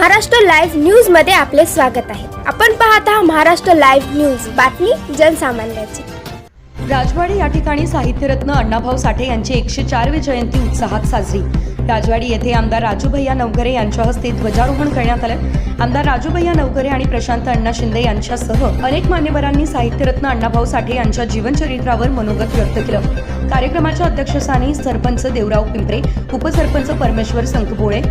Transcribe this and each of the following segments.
Maharashtra live न्यूजमध्ये आपले स्वागत आहे. आपण पाहत आहात महाराष्ट्र लाईव्ह न्यूज. बातमी जनसामान्याची. राजवाडी या ठिकाणी साहित्यरत्न अण्णाभाऊ साठे यांची एकशे चारवी जयंती उत्साहात साजरी. राजवाडी येथे आमदार राजूभैया नवघरे यांच्या हस्ते ध्वजारोहण करण्यात आलं. आमदार राजूभैया नवघरे आणि प्रशांत अण्णा शिंदे यांच्यासह अनेक मान्यवरांनी साहित्यरत्न अण्णाभाऊ साठे यांच्या जीवनचरित्रावर मनोगत व्यक्त केलं. कार्यक्रमाच्या अध्यक्षस्थानी सरपंच देवराव पिंपरे उपसरपंच परमेश्वर संकपोळे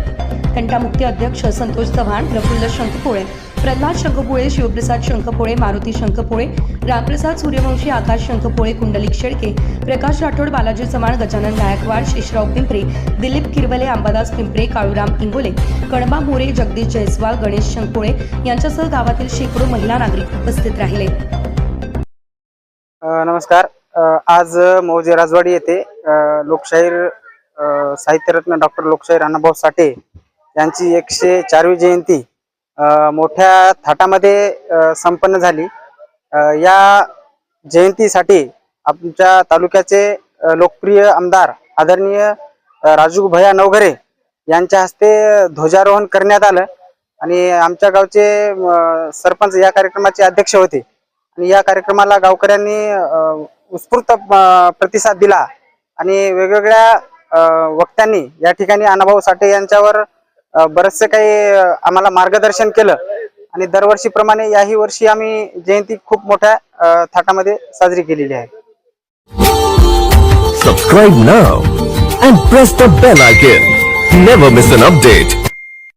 कंटामुक्ती अध्यक्ष संतोष चव्हाण प्रफुल्ल शंखपोळे प्रल्हाद शंखपोळे शिवप्रसाद शंखपोळे मारुती शंखपोळे रामप्रसाद सूर्यवंशी आकाश शंखपोळे कुंडलिक शेळके प्रकाश राठोड बालाजी चव्हाण गजानन गायकवाड शेषराव पिंपरे दिलीप किरवले अंबादास पिंपरे काळूराम इंगोले कणबा मोरे जगदीश जयस्वाल गणेश शंखपोळे यांच्यासह गावातील शेकडो महिला नागरिक उपस्थित राहिले. नमस्कार. आज मौजे राजवाडी येथे लोकशाहीर साहित्यरत्न डॉक्टर लोकशाहीर अण्णाभाऊ साठे यांची एकशे चारवी जयंती मोठ्या थाटामध्ये संपन्न झाली. या जयंतीसाठी आमच्या तालुक्याचे लोकप्रिय आमदार आदरणीय राजू भया नवघरे यांच्या हस्ते ध्वजारोहण करण्यात आलं आणि आमच्या गावचे सरपंच या कार्यक्रमाचे अध्यक्ष होते. आणि या कार्यक्रमाला गावकऱ्यांनी उत्स्फूर्त प्रतिसाद दिला आणि वेगवेगळ्या वक्त्यांनी या ठिकाणी अण्णाभाऊ साठे यांच्यावर बरेचसे काही आम्हाला मार्गदर्शन केलं. आणि दरवर्षीप्रमाणे याही वर्षी आम्ही जयंती खूप मोठ्या थाटामध्ये साजरी केलेली आहे. Subscribe now and press the bell icon never miss an update